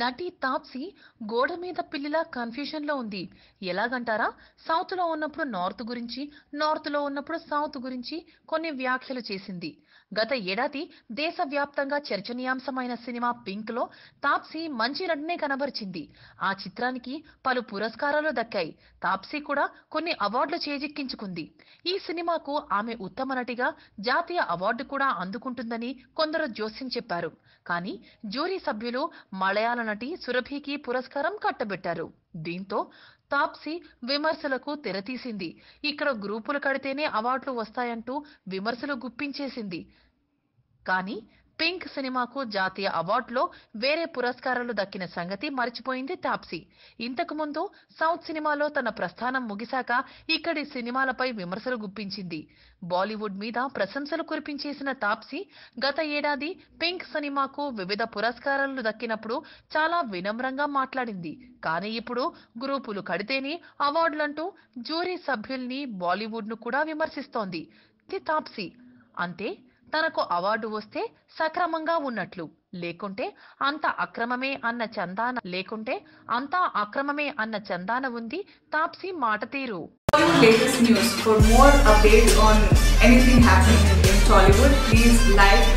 నటి తాప్సీ గోడ మీద పిల్లిలా కన్ఫ్యూజన్లో ఉంది. ఎలాగంటారా? సౌత్లో ఉన్నప్పుడు నార్త్ గురించి నార్త్లో ఉన్నప్పుడు సౌత్ గురించి కొన్ని వ్యాఖ్యలు చేసింది. గత ఏడాది దేశవ్యాప్తంగా చర్చనీయాంశమైన సినిమా పింక్లో తాప్సీ మంచి నటనే కనబరిచింది. ఆ చిత్రానికి పలు పురస్కారాలు దక్కాయి. తాప్సీ కూడా కొన్ని అవార్డులు చేజిక్కించుకుంది. ఈ సినిమాకు ఆమె ఉత్తమ నటిగా జాతీయ అవార్డు కూడా అందుకుంటుందని కొందరు జోస్యం చెప్పారు. కానీ జ్యూరీ సభ్యులు మలయాళ నటి సురభికి పురస్కారం కట్టబెట్టారు. దీంతో తాప్సీ విమర్శలకు తెరతీసింది. ఇక్కడ గ్రూపులు కడితేనే అవార్డులు వస్తాయంటూ విమర్శలు గుప్పించేసింది. కానీ పింక్ సినిమాకు జాతీయ అవార్డులో వేరే పురస్కారాలు దక్కిన సంగతి మర్చిపోయింది తాప్సీ. ఇంతకు ముందు సౌత్ సినిమాలో తన ప్రస్థానం ముగిశాక ఇక్కడి సినిమాలపై విమర్శలు గుప్పించింది. బాలీవుడ్ మీద ప్రశంసలు కురిపించేసిన తాప్సీ గత ఏడాది పింక్ సినిమాకు వివిధ పురస్కారాలు దక్కినప్పుడు చాలా వినమ్రంగా మాట్లాడింది. కానీ ఇప్పుడు గ్రూపులు కడితేనే అవార్డులంటూ జ్యూరీ సభ్యుల్ని బాలీవుడ్ను కూడా విమర్శిస్తోంది. తాప్సీ. అంతే తనకు అవార్డు వస్తే సక్రమంగా ఉన్నట్లు. లేకుంటే అంత అక్రమమే అన్న చందాన లేకుంటే అంత అక్రమమే అన్న చందాన ఉంది తాప్సి మాట తీరు. Tollywood please like